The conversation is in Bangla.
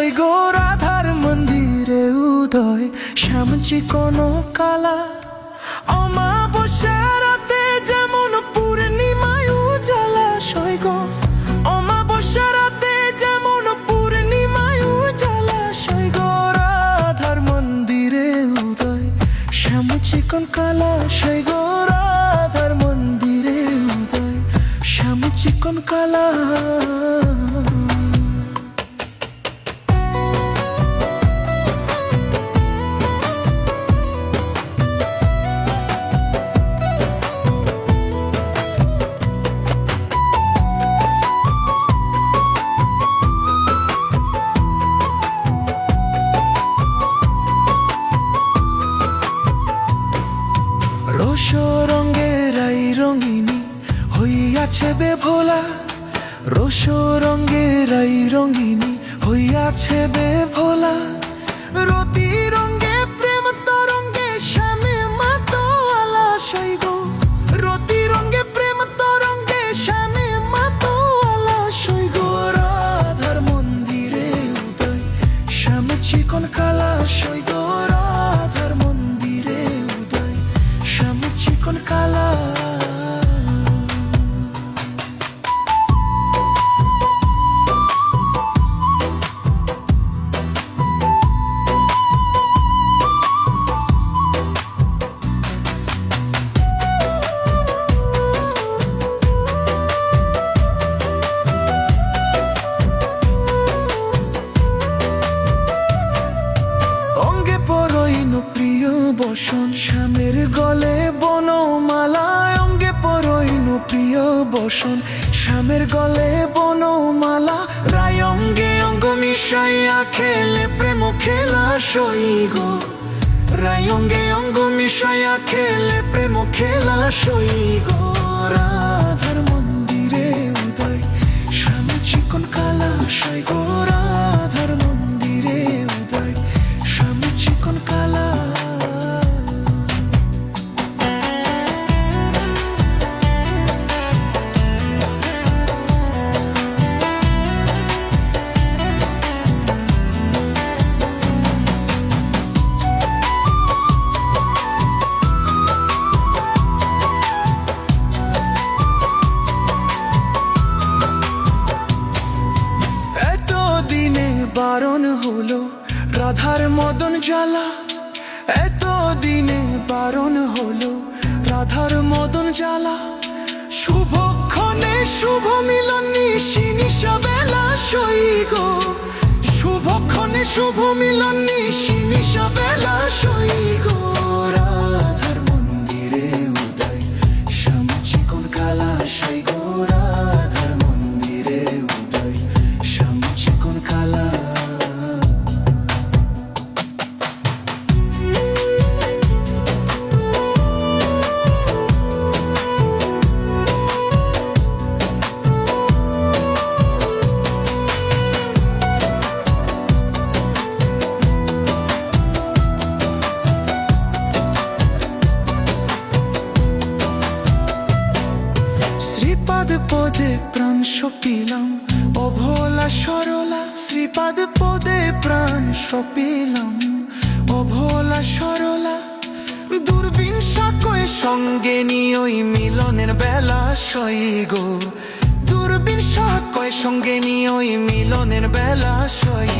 ওই গো রাধার মন্দিরে উদয় শ্যামচি কোনো কালা। অমাবস্যা রাতে যেমন পূর্ণিমায় উজালা, সই গো। অমাবস্যা রাতে যেমন পূর্ণিমায় উজালা, সই গো রাধার মন্দিরে উদয় শ্যামচি কোন কালা। সই গো রাধার মন্দিরে উদয় শ্যামচি কোন কালা। হইয়াছে বে ভোলা রোষ রঙের এই রঙিনী হইয়াছে বে ভোলা রতি বসন শ্যামের গলে বনমালা, অঙ্গে পরইন প্রিয় বসন। শ্যামের গলে বনমালা, রায় অঙ্গে অঙ্গ মিশাইয়া খেলে প্রেম খেলা সইগ। রায় অঙ্গে অঙ্গ মিশাইয়া খেলে প্রেম খেলা সইগ। রাধার মন্দিরে উদয় শ্যাম চিকন কালা সইগ। রাধার মদন জ্বালা। এত দিনে বারণ হলো রাধার মদন জ্বালা। শুভক্ষণে শুভ মিলন নিশি নিশা বেলা সই শুভক্ষণে শুভ মিলন নিশি নিশা বেলা সই গো মন্দিরে শ্রীপাদ পদে প্রাণ সপিলাম অভোলা সরলা শ্রীপাদ পদে প্রাণ সপিলাম অভোলা সরলা। দূরবীন সাকয় সঙ্গে নিয়ে ওই মিলনের বেলা সই গো। দূরবীন সাকয় সঙ্গে নিয়ে ওই মিলনের বেলা সই